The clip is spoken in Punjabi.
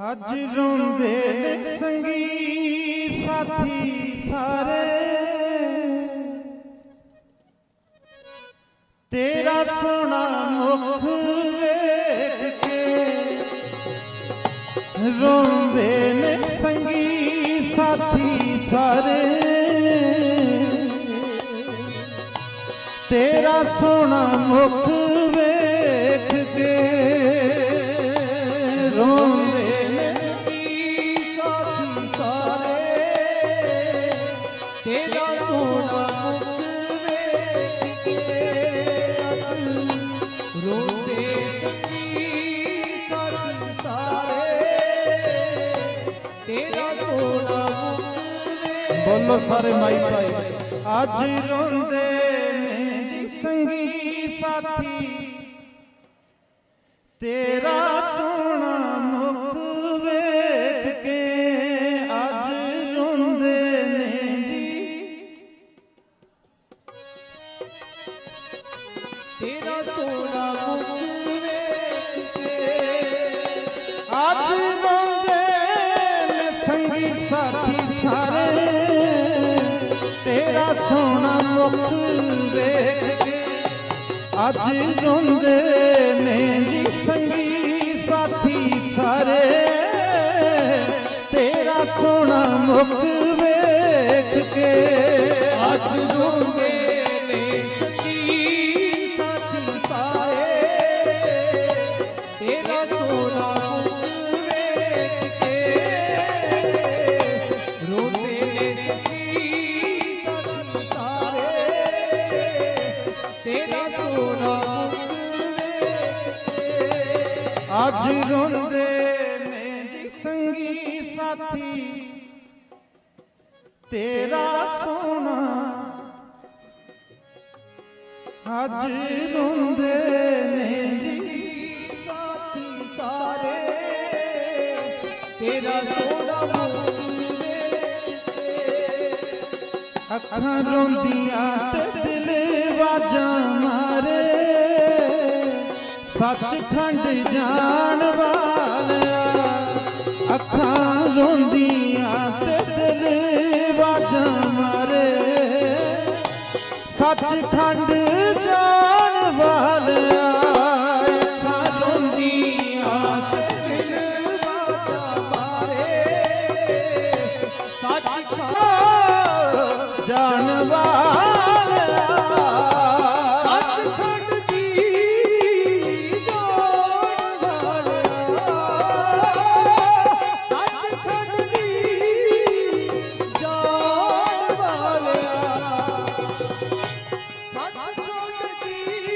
ਅੱਜ ਰੋਂਦੇ ਨੇ ਸੰਗੀ ਸਾਥੀ ਸਾਰੇ। ਤੇਰਾ ਸੋਨਾ ਮੁਖ ਵੇਖ ਕੇ ਰੋਂਦੇ ਨੇ ਸੰਗੀ ਸਾਥੀ ਸਾਰੇ। ਤੇਰਾ ਸੋਹਣਾ ਮੁਖ ਤੇਰਾ ਮੁਖ ਰੋਂਦੇ ਸੱਚੀ ਸਾਰੇ ਤੇਰਾ ਮੁਖ ਵੇਖ ਬੋਲੋ ਸਾਰੇ ਮਾਈ ਭਾਈ। ਅੱਜ ਰੋਂਦੇ ਨੇ ਜੀ ਸੰਗੀ ਸਾਥੀ। ਤੇਰਾ ਸੋਹਣਾ ਤੇਰਾ ਸੋਹਣਾ ਮੁਖ ਵੇਖ ਕੇ ਅੱਜ ਰੋਂਦੇ ਨੇ ਸੰਗੀ ਸਾਥੀ ਸਾਰੇ। ਤੇਰਾ ਸੋਨਾ ਮੁਖ ਵੇਖ ਕੇ ਅੱਜ ਰੋਂਦੇ ਨੇ ਜੀ ਸੰਗੀ ਸਾਥੀ ਸਾਰੇ। ਤੇਰਾ ਸੋਨਾ ਮੁਖ ਵੇਖ ਕੇ ਅੱਜ ਰੋਂਦੇ ਨੇ ਅੱਜ ਰੋਂਦੇ ਨੇ ਜੀ ਸੰਗੀ ਸਾਥੀ। ਤੇਰਾ ਸੋਨਾ ਅੱਜ ਰੋਂਦੇ ਨੇ ਜੀ ਸਾਥੀ ਸਾਰੇ। ਤੇਰਾ ਸੋਨਾ ਰੋਂਦੀਆਂ ਦਿਲ ਵਾਜਾਂ ਮਾਰੇ। ਸੱਚਖੰਡ ਜਾਣ ਵਾਲਿਆ ਅੱਖਾਂ ਰੋਂਦੀਆਂ ਤੇ ਦਿਲ ਵਾਜਾਂ ਮਾਰੇ। ਸੱਚਖੰਡ ਜਾਣ ਵਾਲਿਆ ਅੱਖਾਂ